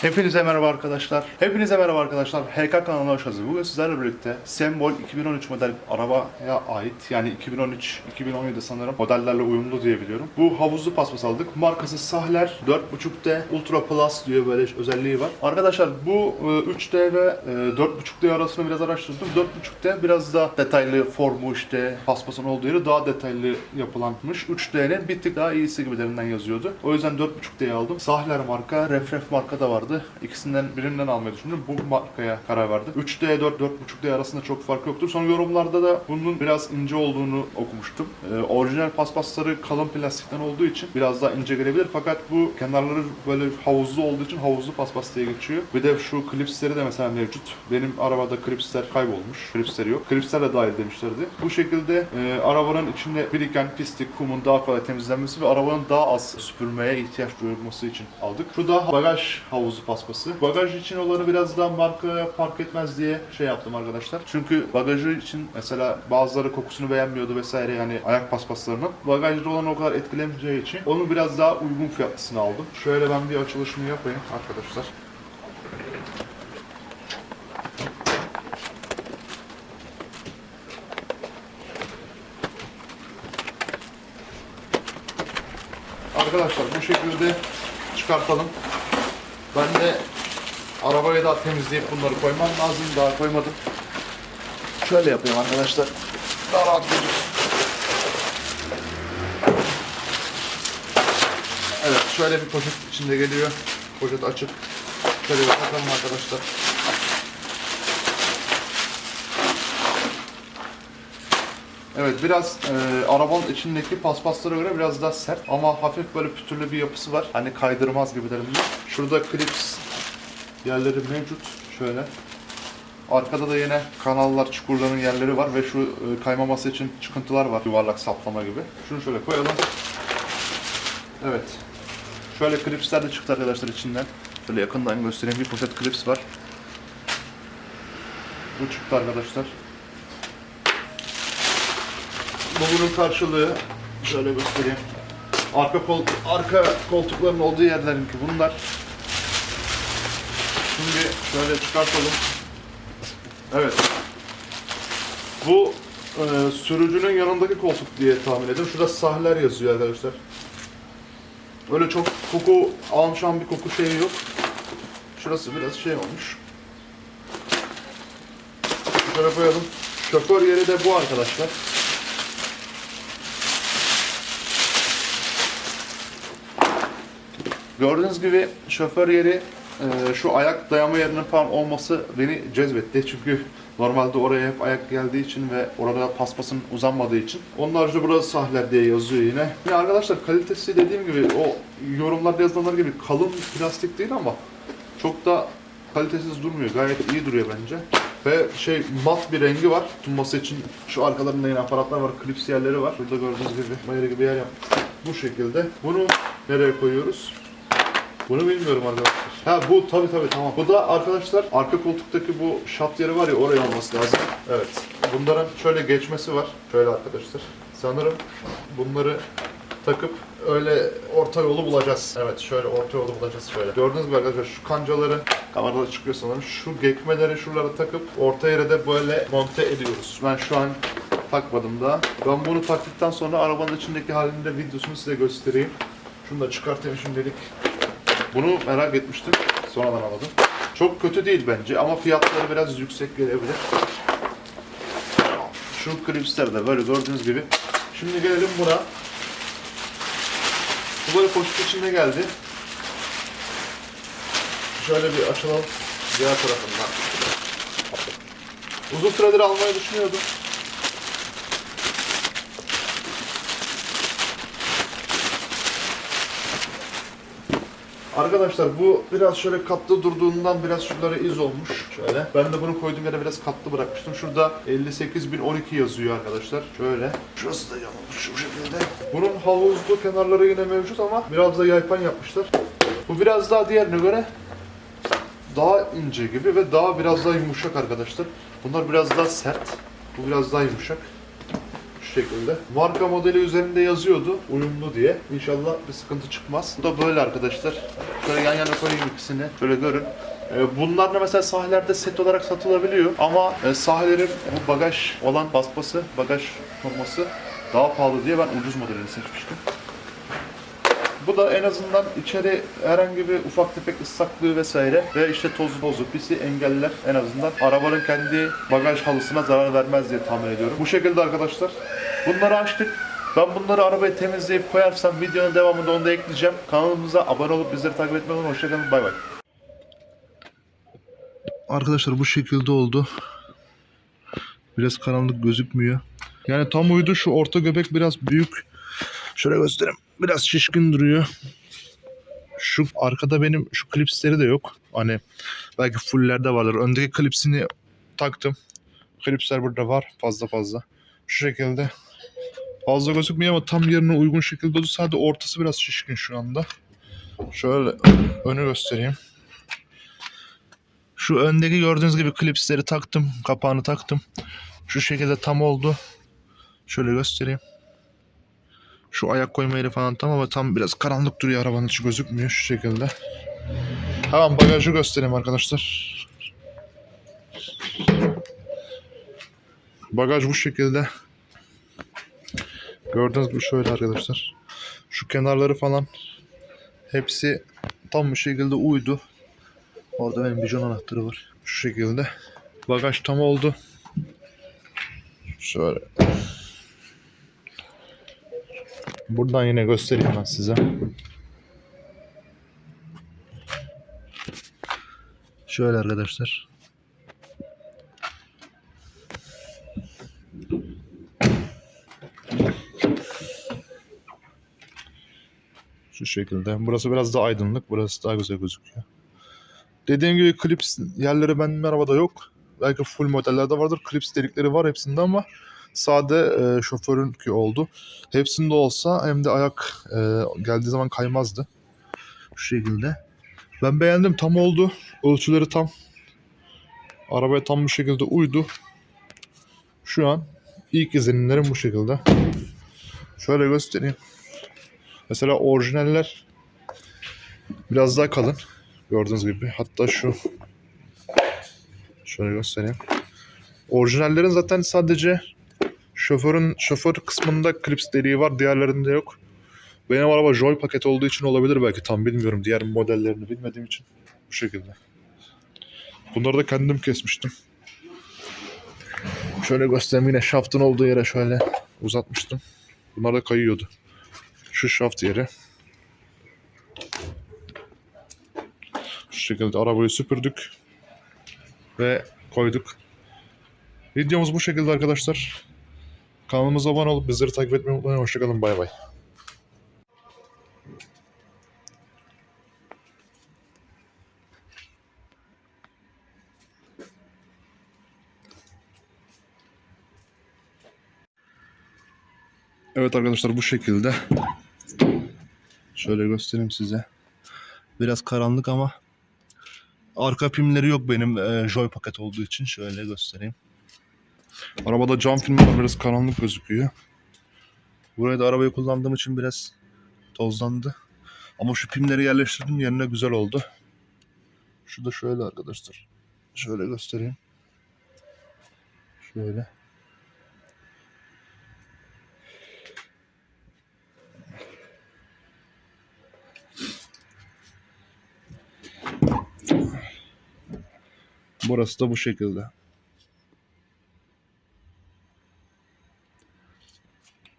Hepinize merhaba arkadaşlar. Hepinize merhaba arkadaşlar. HK kanalına hoş geldiniz. Bugün sizlerle birlikte Sembol 2013 model arabaya ait yani 2013-2017 sanırım modellerle uyumlu diye biliyorum. Bu havuzlu paspas aldık. Markası Sahler 4.5D Ultra Plus diye böyle özelliği var. Arkadaşlar bu e, 3D ve e, 4.5D arasını biraz araştırdım. 4.5D biraz daha detaylı formu işte paspasın olduğu yeri daha detaylı yapılanmış. 3D'nin bir tık daha iyisi gibilerinden yazıyordu. O yüzden 4.5D'yi aldım. Sahler marka, Refref marka da vardı. İkisinden birinden almayı düşündüm. Bu markaya karar verdim. 3D, 4, 4.5D arasında çok fark yoktur. Sonra yorumlarda da bunun biraz ince olduğunu okumuştum. Ee, orijinal paspasları kalın plastikten olduğu için biraz daha ince gelebilir. Fakat bu kenarları böyle havuzlu olduğu için havuzlu paspas diye geçiyor. Bir de şu klipsleri de mesela mevcut. Benim arabada klipsler kaybolmuş. Klipsleri yok. Klipsler de dahil demişlerdi. Bu şekilde e, arabanın içinde biriken pislik, kumun daha kolay temizlenmesi ve arabanın daha az süpürmeye ihtiyaç duyulması için aldık. Şu da bagaj havuzu paspası. Bagaj için olanı biraz daha marka fark etmez diye şey yaptım arkadaşlar. Çünkü bagajı için mesela bazıları kokusunu beğenmiyordu vesaire yani ayak paspaslarının. Bagajda olan o kadar etkilemeyeceği için onun biraz daha uygun fiyatlısını aldım. Şöyle ben bir açılışını yapayım arkadaşlar. Arkadaşlar bu şekilde çıkartalım. Ben de arabayı daha temizleyip bunları koymam lazım. Daha koymadım. Şöyle yapayım arkadaşlar. Daha rahat gözüküyor. Evet şöyle bir poşet içinde geliyor. Poşet açık. Şöyle bir takalım arkadaşlar. Evet biraz e, arabanın içindeki paspaslara göre biraz daha sert ama hafif böyle pütürlü bir yapısı var. Hani kaydırmaz gibilerinden. Şurada klips yerleri mevcut. Şöyle. Arkada da yine kanallar, çukurların yerleri var ve şu e, kaymaması için çıkıntılar var. Yuvarlak saplama gibi. Şunu şöyle koyalım. Evet. Şöyle klipsler de çıktı arkadaşlar içinden. Şöyle yakından göstereyim. Bir poşet klips var. Bu çıktı arkadaşlar. Bu bunun karşılığı. Şöyle göstereyim. Arka koltuk, arka koltukların olduğu yerlerinki bunlar. Şimdi şöyle çıkartalım. Evet. Bu e, sürücünün yanındaki koltuk diye tahmin ediyorum. Şurada sahler yazıyor arkadaşlar. Öyle çok koku almışan bir koku şeyi yok. Şurası biraz şey olmuş. Şöyle koyalım. Şoför yeri de bu arkadaşlar. Gördüğünüz gibi şoför yeri e, şu ayak dayama yerinin falan olması beni cezbetti. Çünkü normalde oraya hep ayak geldiği için ve orada paspasın uzanmadığı için. Onun haricinde burası sahler diye yazıyor yine. Ya arkadaşlar kalitesi dediğim gibi o yorumlarda yazılanlar gibi kalın plastik değil ama çok da kalitesiz durmuyor. Gayet iyi duruyor bence. Ve şey mat bir rengi var. Tutması için şu arkalarında yine aparatlar var. Klips yerleri var. Burada gördüğünüz gibi bayırı gibi yer yapmış. Bu şekilde. Bunu nereye koyuyoruz? Bunu bilmiyorum arkadaşlar. Ha bu tabi tabi tamam. Bu da arkadaşlar arka koltuktaki bu şat yeri var ya oraya olması lazım. Evet. Bunların şöyle geçmesi var. Şöyle arkadaşlar. Sanırım bunları takıp öyle orta yolu bulacağız. Evet şöyle orta yolu bulacağız şöyle. Gördüğünüz gibi arkadaşlar şu kancaları kamerada da çıkıyor sanırım. Şu gekmeleri şuralara takıp orta yere de böyle monte ediyoruz. Ben şu an takmadım daha. Ben bunu taktıktan sonra arabanın içindeki halini de videosunu size göstereyim. Şunu da çıkartayım şimdilik. Bunu merak etmiştim. Sonradan anladım. Çok kötü değil bence ama fiyatları biraz yüksek gelebilir. Şu klipsler de böyle gördüğünüz gibi. Şimdi gelelim buna. Bu böyle poşet içinde geldi. Şöyle bir açalım diğer tarafından. Uzun süredir almayı düşünüyordum. Arkadaşlar bu biraz şöyle katlı durduğundan biraz şuralara iz olmuş. Şöyle. Ben de bunu koyduğum yere biraz katlı bırakmıştım. Şurada 58.012 yazıyor arkadaşlar. Şöyle. Şurası da yanılmış şu şekilde. Bunun havuzlu kenarları yine mevcut ama biraz da yaypan yapmışlar. Bu biraz daha diğerine göre daha ince gibi ve daha biraz daha yumuşak arkadaşlar. Bunlar biraz daha sert. Bu biraz daha yumuşak. Şekilde. Marka modeli üzerinde yazıyordu uyumlu diye. İnşallah bir sıkıntı çıkmaz. Bu da böyle arkadaşlar. Şöyle yan yana koyayım ikisini. Şöyle görün. Ee, Bunlar da mesela sahillerde set olarak satılabiliyor ama e, sahillerin bu bagaj olan baspası, bagaj forması daha pahalı diye ben ucuz modelini seçmiştim. Bu da en azından içeri herhangi bir ufak tefek ıslaklığı vesaire ve işte tozu bozu pisi engeller en azından arabanın kendi bagaj halısına zarar vermez diye tahmin ediyorum. Bu şekilde arkadaşlar. Bunları açtık. Ben bunları arabaya temizleyip koyarsam videonun devamında onu da ekleyeceğim. Kanalımıza abone olup bizleri takip etmeyi unutmayın. Hoşçakalın. Bay bay. Arkadaşlar bu şekilde oldu. Biraz karanlık gözükmüyor. Yani tam uydu şu orta göbek biraz büyük. Şöyle göstereyim. Biraz şişkin duruyor. Şu arkada benim şu klipsleri de yok. Hani belki fulllerde vardır. Öndeki klipsini taktım. Klipsler burada var fazla fazla. Şu şekilde. Fazla gözükmüyor ama tam yerine uygun şekilde oldu. Sadece ortası biraz şişkin şu anda. Şöyle önü göstereyim. Şu öndeki gördüğünüz gibi klipsleri taktım. Kapağını taktım. Şu şekilde tam oldu. Şöyle göstereyim. Şu ayak koyma yeri falan tam ama tam biraz karanlık duruyor arabanın içi gözükmüyor şu şekilde. Tamam bagajı göstereyim arkadaşlar. Bagaj bu şekilde. Gördüğünüz gibi şöyle arkadaşlar. Şu kenarları falan hepsi tam bu şekilde uydu. Orada benim bijon anahtarı var. Şu şekilde. Bagaj tam oldu. Şöyle. Buradan yine göstereyim ben size. Şöyle arkadaşlar. Şu şekilde. Burası biraz daha aydınlık. Burası daha güzel gözüküyor. Dediğim gibi klips yerleri benim arabada yok. Belki full modellerde vardır. Klips delikleri var hepsinde ama sade e, şoförünki oldu. Hepsinde olsa hem de ayak e, geldiği zaman kaymazdı. Şu şekilde. Ben beğendim. Tam oldu. Ölçüleri tam. Arabaya tam bu şekilde uydu. Şu an ilk izlenimlerim bu şekilde. Şöyle göstereyim. Mesela orijinaller biraz daha kalın. Gördüğünüz gibi. Hatta şu şöyle göstereyim. Orijinallerin zaten sadece şoförün şoför kısmında klips deliği var. Diğerlerinde yok. Benim araba Joy paket olduğu için olabilir belki. Tam bilmiyorum. Diğer modellerini bilmediğim için. Bu şekilde. Bunları da kendim kesmiştim. Şöyle göstereyim yine şaftın olduğu yere şöyle uzatmıştım. Bunlar da kayıyordu. Şu şaft yeri. Şu şekilde arabayı süpürdük. Ve koyduk. Videomuz bu şekilde arkadaşlar. Kanalımıza abone olup bizleri takip etmeyi unutmayın. Hoşçakalın. Bay bay. Evet arkadaşlar bu şekilde. Şöyle göstereyim size. Biraz karanlık ama arka pimleri yok benim e, Joy paket olduğu için. Şöyle göstereyim. Arabada cam filmi var biraz karanlık gözüküyor. Buraya da arabayı kullandığım için biraz tozlandı. Ama şu pimleri yerleştirdim yerine güzel oldu. Şu da şöyle arkadaşlar. Şöyle göstereyim. Şöyle. Burası da bu şekilde.